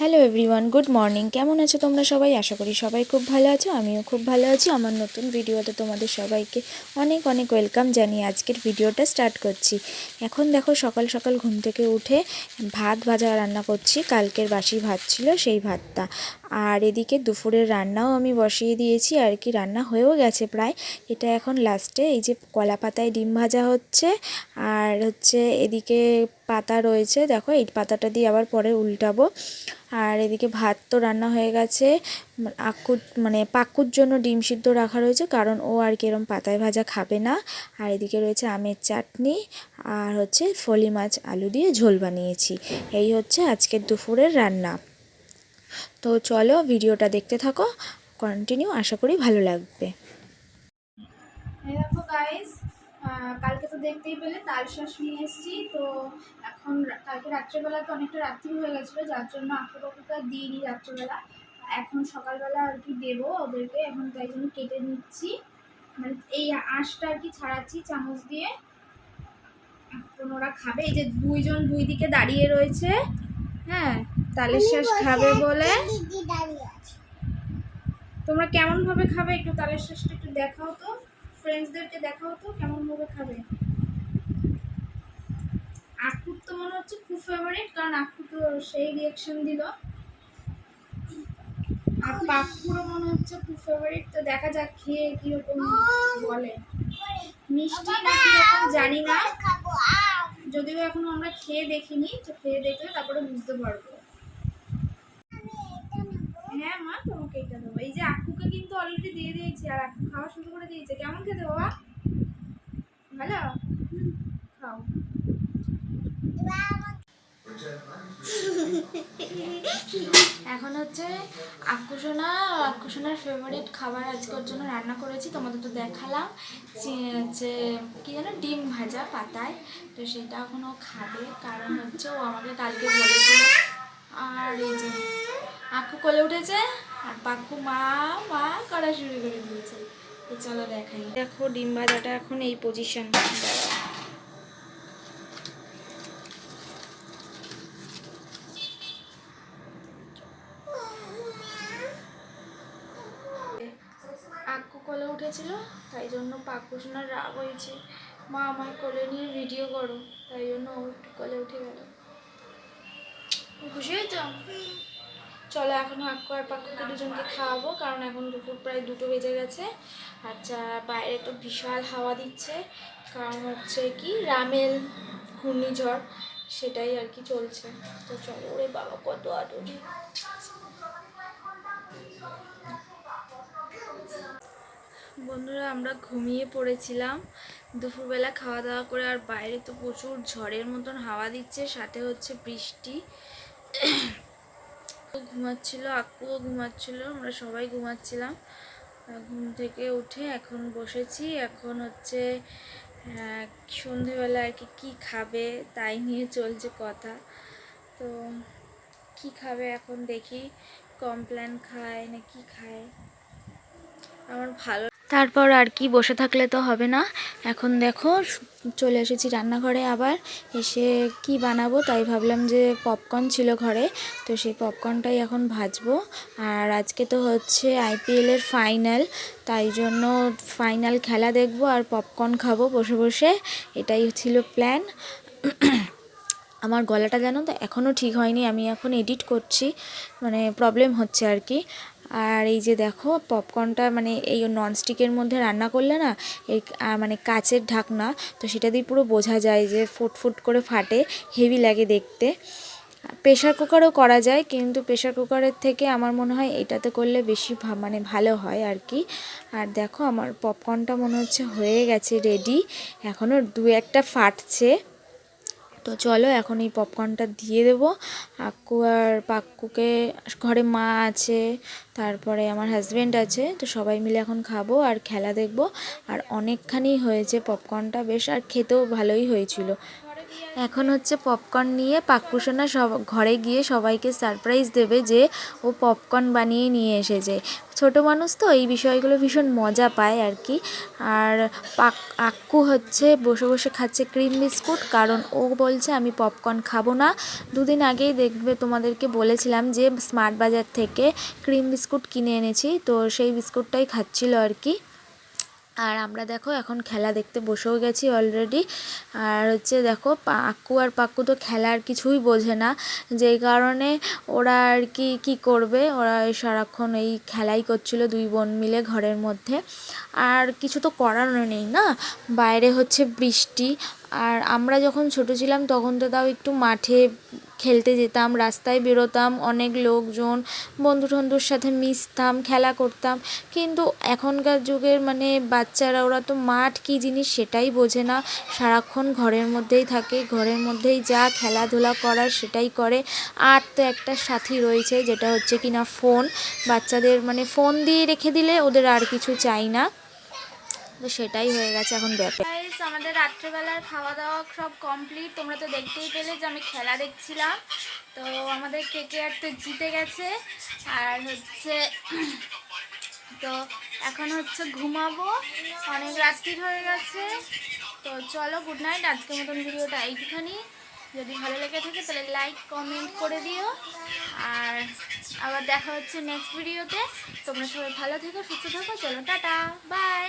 Hello everyone good morning কেমন আছো তোমরা সবাই? আশা করি সবাই খুব ভালো আছো, আমিও খুব ভালো আছি। আমার নতুন ভিডিওতে তোমাদের সবাইকে অনেক অনেক ওয়েলকাম জানিয়ে আজকের ভিডিওটা স্টার্ট করছি। এখন দেখো সকাল সকাল ঘুম থেকে উঠে ভাত ভাজা রান্না করছি। কালকের বাসি ভাত ছিল সেই ভাতটা। আর এদিকে দুপুরের রান্নাও আমি বসিয়ে দিয়েছি। আর কি রান্না হয়েও গেছে প্রায়। এটা এখন লাস্টে এই যে কলা পাতায় ডিম ভাজা হচ্ছে। আর হচ্ছে এদিকে পাতা রয়েছে। দেখো এই পাতাটা দিয়ে আবার পরে উল্টাবো। আর এদিকে ভাত তো রান্না হয়ে গেছে। আকুর মানে পাকুর জন্য ডিম সিদ্ধ রাখা রয়েছে, কারণ ও আর কি এরম পাতায় ভাজা খাবে না। আর এদিকে রয়েছে আমের চাটনি আর হচ্ছে ফলি মাছ আলু দিয়ে ঝোল বানিয়েছি। এই হচ্ছে আজকের দুপুরের রান্না। তো চলো ভিডিওটা দেখতে থাকো কন্টিনিউ আশা করি ভালো লাগবে। গাইস কালকে তো দেখতেই পেলে তাল শ্বাস নিয়ে এসেছি। তো এখন কালকে রাত্রেবেলা তো অনেকটা রাত্রি হয়ে গেছিল যার জন্য আঁকু পাকুকে আর দিইনি রাত্রেবেলা। এখন সকালবেলা আর কি দেবো ওদেরকে এখন তাই জন্য কেটে নিচ্ছি। মানে এই আঁশটা আর কি ছাড়াচ্ছি চামচ দিয়ে। এখন ওরা খাবে এই যে দুইজন দুই দিকে দাঁড়িয়ে রয়েছে হ্যাঁ তালের শ্বাস খাবে বলে। তোমরা কেমন ভাবে খাবে একটু তালের শ্বাসটা একটু দেখাও তো। ফ্রেন্ডসদেরকে দেখাও তো কেমন ভাবে খাবে? আকুর তো মনে হচ্ছে খুব ফেভারিট কারণ আকু তো সেই রিয়াকশন দিল। আর পাকুরও মনে হচ্ছে খুব ফেভারিট তো দেখা যাক খেয়ে কীরকম বলে। মিষ্টি না জানি না। যদিও এখনও আমরা খেয়ে দেখিনি, তো খেয়ে দেখলে তারপরে বুঝতে পারব। হ্যাঁ মা, তোমাকে এটা দেবো। এই যে আকুকে কিন্তু অলরেডি দিয়ে দিয়েছি, আর আকু খাওয়া শুরু করে দিয়েছে। কেমন খেতে বাবা? ভালো? খাও। এখন হচ্ছে আকুশোনা, আকুশোনার ফেভারিট খাবার আজকের জন্য রান্না করেছি, তোমাদের তো দেখালাম। হচ্ছে, কী যেন ডিম ভাজা পাতায়, তো সেটা এখনও খাবে, কারণ হচ্ছে ও আমাকে কালকে বলেছিল আর এই যে আকু কোলে উঠেছে, আর পাক্কু মা মা করা শুরু করে দিয়েছে। তো চলো দেখাই। দেখো ডিম ভাজাটা এখন এই পজিশন উঠেছিল, তাই জন্য পাক্কু শোনার রাগ হয়েছে। মা আমার কোলে নিয়ে ভিডিও করো, তাই জন্য ও একটু কোলে উঠে গেল। খুশি হয়েছ? চলো এখন আক্কু আর পাক্কুকে দুজনকে খাওয়াবো, কারণ এখন দুপুর প্রায় দুটো বেজে গেছে। আচ্ছা বাইরে তো বিশাল হাওয়া দিচ্ছে, কারণ হচ্ছে কি রামেল ঘূর্ণিঝড়, সেটাই আর কি চলছে। তো চলো ওরে বাবা, কত আদর। বন্ধুরা, আমরা ঘুমিয়ে পড়েছিলাম। দুপুরবেলা খাওয়া দাওয়া করে আর বাইরে তো প্রচুর ঝড়ের মতন হাওয়া দিচ্ছে, সাথে হচ্ছে বৃষ্টি। ঘুমাচ্ছিল আক্কুও ঘুমাচ্ছিল, আমরা সবাই ঘুমাচ্ছিলাম। ঘুম থেকে উঠে এখন বসেছি, এখন হচ্ছে সন্ধেবেলা আর কি, কী খাবে তাই নিয়ে চলছে কথা। তো কি খাবে এখন দেখি কমপ্ল্যান খায় না কি খায়। আমার ভালো তারপর আর কি বসে থাকলে তো হবে না। এখন দেখো, চলে এসেছি রান্নাঘরে আবার। এসে কি বানাবো তাই ভাবলাম যে পপকর্ন ছিল ঘরে, তো সেই পপকর্নটাই এখন ভাজবো। আর আজকে তো হচ্ছে আইপিএলের ফাইনাল তাই জন্য ফাইনাল খেলা দেখব আর পপকর্ন খাব বসে বসে। এটাই ছিল প্ল্যান আমার গলাটা জানো তো এখনও ঠিক হয়নি, আমি এখন এডিট করছি মানে প্রবলেম হচ্ছে আর কি। আর এই যে দেখো পপকর্নটা মানে এই ননস্টিকের মধ্যে রান্না করলে না, এই মানে কাচের ঢাকনা, তো সেটা দিয়ে পুরো বোঝা যায় যে ফুট ফুট করে ফাটে হেভি লাগে দেখতে। প্রেশার কুকারও করা যায়, কিন্তু প্রেশার কুকারের থেকে আমার মনে হয় এটাতে করলে বেশি মানে ভালো হয় আর কি। আর দেখো, আমার পপকর্নটা মনে হচ্ছে হয়ে গেছে রেডি এখনও দু একটা ফাটছে। তো চলো এখন এই পপকর্নটা দিয়ে দেবো। আক্কু আর পাক্কুকে, ঘরে মা আছে, তারপরে আমার হাজব্যান্ড আছে, তো সবাই মিলে এখন খাব আর খেলা দেখব। আর অনেকখানি হয়েছে পপকর্নটা বেশ, আর খেতেও ভালোই হয়েছিল। এখন হচ্ছে পপকর্ন নিয়ে পাককুসোনা সব ঘরে গিয়ে সবাইকে সারপ্রাইজ দেবে যে ও পপকর্ন বানিয়ে নিয়ে এসেছে। ছোট মানুষ তো এই বিষয়গুলো ভীষণ মজা পায় আর কি। আর পাক, আক্কু হচ্ছে বসে বসে খাচ্ছে ক্রিম বিস্কুট কারণ ও বলছে আমি পপকর্ন খাব না। দুদিন আগেই দেখবে তোমাদেরকে বলেছিলাম যে স্মার্ট বাজার থেকে ক্রিম বিস্কুট কিনে এনেছি, তো সেই বিস্কুটটাই খাচ্ছিল আর কি। আর আমরা দেখো এখন খেলা দেখতে বসেও গেছি অলরেডি আর হচ্ছে দেখো পাক্কু আর পাক্কু তো খেলার কিছুই বোঝে না। যেই কারণে ওরা আর কি, কী করবে? ওরা সারাক্ষণ এই খেলাই করছিল দুই বোন মিলে ঘরের মধ্যে। আর কিছু তো করানো নেই না? বাইরে হচ্ছে বৃষ্টি। আর আমরা যখন ছোট ছিলাম তখন তো তাও একটু মাঠে খেলতে যেতাম, রাস্তায় বেরোতাম, অনেক লোকজন বন্ধু টন্ধুর সাথে মিশতাম, খেলা করতাম। কিন্তু এখনকার যুগের মানে বাচ্চারা, ওরা তো মাঠ কী জিনিস সেটাই বোঝে না। সারাক্ষণ ঘরের মধ্যেই থাকে, ঘরের মধ্যেই যা খেলাধুলা করার সেটাই করে। আর তো একটা সাথী রয়েছে, যেটা হচ্ছে কিনা ফোন বাচ্চাদের মানে ফোন দিয়ে রেখে দিলে ওদের আর কিছু চাই না। তো সেটাই হয়ে গেছে এখন ব্যাপার। আমাদের রাত্রেবেলার খাওয়া দাওয়া সব কমপ্লিট তোমরা তো দেখতেই পেলে যে আমি খেলা দেখছিলাম। তো আমাদের কেকে আর তো জিতে গেছে। আর হচ্ছে, তো এখন হচ্ছে ঘুমাবো। অনেক রাত্রির হয়ে গেছে। তো চলো গুড নাইট আজকের মতন ভিডিওটা এইখানি যদি ভালো লেগে থাকে তাহলে লাইক কমেন্ট করে দিও। আর আবার দেখা হচ্ছে নেক্সট ভিডিওতে তোমরা সবাই ভালো থেকো, সুস্থ থাকো। চলো, টাটা। বাই